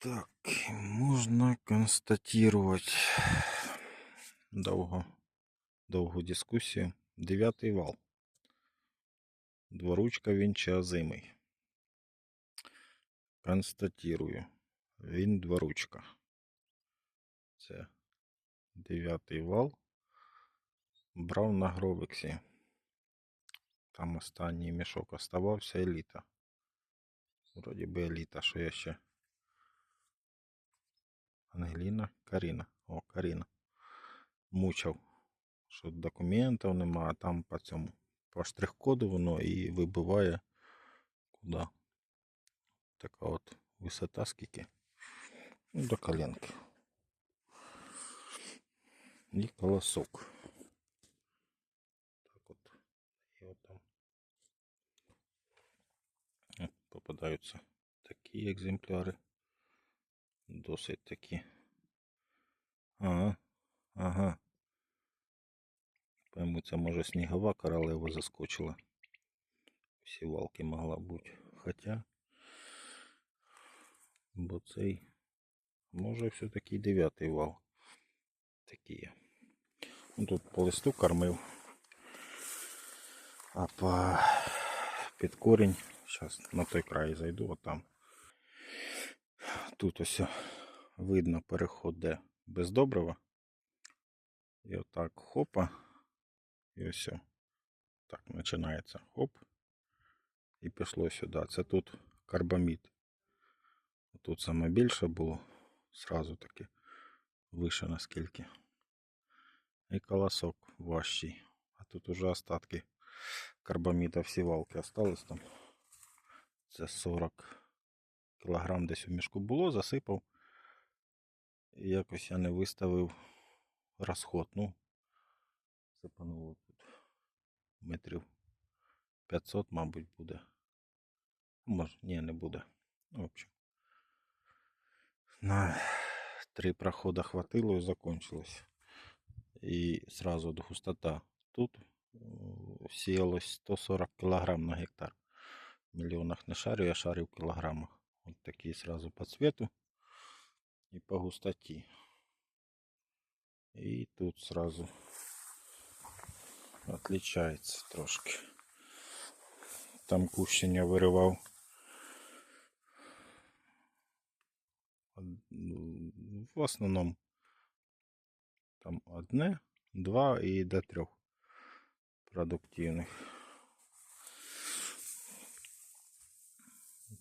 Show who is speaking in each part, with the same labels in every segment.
Speaker 1: Так, можно констатировать довго, довгу дискусію. Дев'ятий вал. Дворучка він чиозимий. Констатирую. Він дворучка. Це дев'ятий вал. Брав на Гровексі. Там останній мішок оставався еліта. Вроді би еліта, що я ще. Ангеліна, Каріна. О, Каріна. Мучав, що документів нема, а там по цьому по штрих-коду воно і вибиває куди. Така от висота скільки. Ну, до коленки. І колосок. Так от. І от там. Попадаються такі екземпляри. Досить такі. Ага. Ага. Пойму, це може снігова королева заскочила. Всі валки могла бути. Хоча. Бо цей. Може все-таки дев'ятий вал. Такі є. Ну, тут по листу кормив. А по під корінь. Зараз на той край зайду, от там. Тут ось видно переход, де без добрива. І отак хопа. І ось. о. Так починається. Хоп. І пішло сюди. Це тут карбамід. Тут саме більше було. Сразу таки вище наскільки. І колосок важчий. А тут уже остатки карбаміда всі валки остались там. Це 40 кілограм десь у мішку було, засипав. І якось я не виставив розход. Ну, сипануло тут метрів 500, мабуть, буде. Може, ні, не буде. В общем. На три прохода хватило и закончилось. И сразу густота. Тут э, сіялось 140 килограмм на гектар. В миллионах не шарю, я шарю в килограммах. Вот такие сразу по цвету и по густоте. И тут сразу отличается трошки. Там кущення ну, В основному там одне, два і до трьох продуктивних.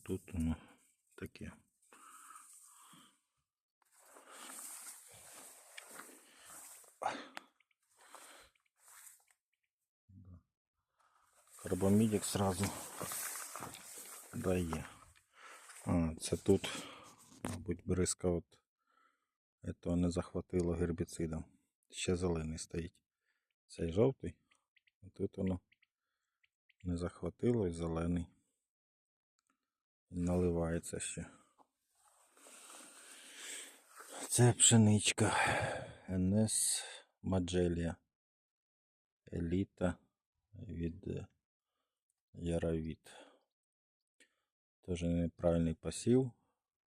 Speaker 1: Тут ну, таке. Да. Карбамідик сразу дає. А, це тут, мабуть, бризка от этого не захватило гербіцидом. Ще зелений стоїть. Цей жовтий. А тут воно не захватило і зелений. Наливається ще. Це пшеничка NS Маджелія. Еліта від е, Яровіт. Тоже неправильний посів.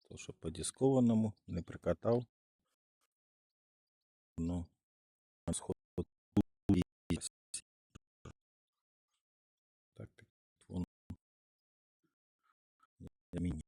Speaker 1: То, що по дискованому не прикатав. Ну, сход de Miño.